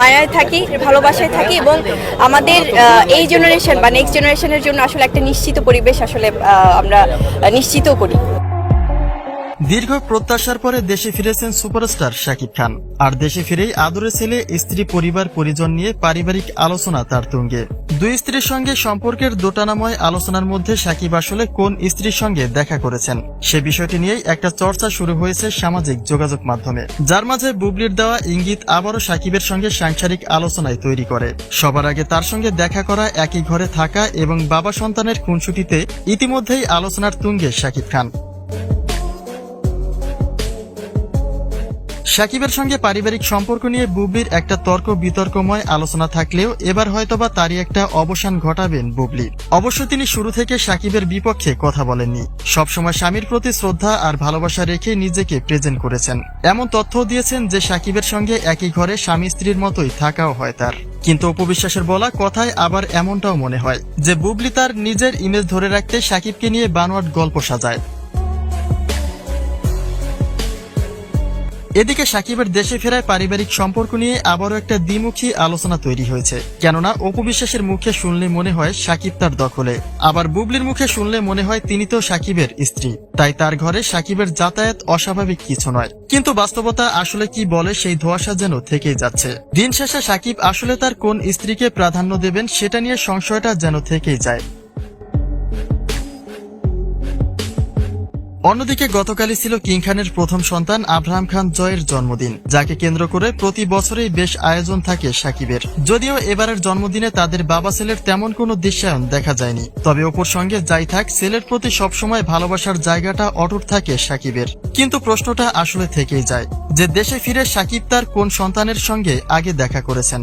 মায়ায় থাকি, ভালোবাসায় থাকি এবং আমাদের এই জেনারেশন বা নেক্সট জেনারেশনের জন্য আসলে একটা নিশ্চিত পরিবেশ আসলে আমরা নিশ্চিত করি। দীর্ঘ প্রত্যাশার পরে দেশে ফিরেছেন সুপারস্টার শাকিব খান। আর দেশে ফিরেই আদরে ছেলে, স্ত্রী, পরিবার, পরিজন নিয়ে পারিবারিক আলোচনা তার তুঙ্গে। দুই স্ত্রীর সঙ্গে সম্পর্কের দোটানাময় আলোচনার মধ্যে সাকিব আসলে কোন স্ত্রীর সঙ্গে দেখা করেছেন? সে বিষয়টি নিয়েই একটা চর্চা শুরু হয়েছে সামাজিক যোগাযোগ মাধ্যমে। যার মাঝে বুবলির দেওয়া ইঙ্গিত আবারও সাকিবের সঙ্গে সাংসারিক আলোচনায় তৈরি করে। সবার আগে তার সঙ্গে দেখা করা, একই ঘরে থাকা এবং বাবা সন্তানের খুনসুটিতে ইতিমধ্যেই আলোচনার তুঙ্গে শাকিব খান। সাকিবের সঙ্গে পারিবারিক সম্পর্ক নিয়ে বুবলির একটা তর্ক বিতর্কময় আলোচনা থাকলেও এবার হয়তোবা তারই একটা অবসান ঘটাবেন বুবলি। অবশ্য তিনি শুরু থেকে সাকিবের বিপক্ষে কথা বলেননি। সবসময় স্বামীর প্রতি শ্রদ্ধা আর ভালোবাসা রেখে নিজেকে প্রেজেন্ট করেছেন। এমন তথ্য দিয়েছেন যে সাকিবের সঙ্গে একই ঘরে স্বামী স্ত্রীর মতোই থাকাও হয় তার। কিন্তু উপবিশ্বাসের বলা কথায় আবার এমনটাও মনে হয় যে বুবলি তার নিজের ইমেজ ধরে রাখতে সাকিবকে নিয়ে বানোয়াট গল্প সাজায়। এদিকে সাকিবের দেশে ফেরায় পারিবারিক সম্পর্ক নিয়ে আবারও একটা দ্বিমুখী আলোচনা তৈরি হয়েছে। কেননা অপবিশ্বাসের মুখে শুনলে মনে হয় সাকিব তার দখলে। আবার বুবলির মুখে শুনলে মনে হয় তিনি তো সাকিবের স্ত্রী। তাই তার ঘরে সাকিবের যাতায়াত অস্বাভাবিক কিছু নয়। কিন্তু বাস্তবতা আসলে কি বলে সেই ধোয়াশা যেন থেকেই যাচ্ছে। দিন শেষে সাকিব আসলে তার কোন স্ত্রীকে প্রাধান্য দেবেন সেটা নিয়ে সংশয়টা যেন থেকেই যায়। অন্যদিকে গতকালই ছিল কিং খানের প্রথম সন্তান আব্রাহাম খান জয়ের জন্মদিন, যাকে কেন্দ্র করে প্রতি বছরেই বেশ আয়োজন থাকে সাকিবের। যদিও এবারের জন্মদিনে তাদের বাবা ছেলের তেমন কোনো দৃশ্যায়ন দেখা যায়নি। তবে অপর সঙ্গে যাই থাক, ছেলের প্রতি সবসময় ভালোবাসার জায়গাটা অটুট থাকে সাকিবের। কিন্তু প্রশ্নটা আসলে থেকেই যায় যে দেশে ফিরে সাকিব তার কোন সন্তানের সঙ্গে আগে দেখা করেছেন?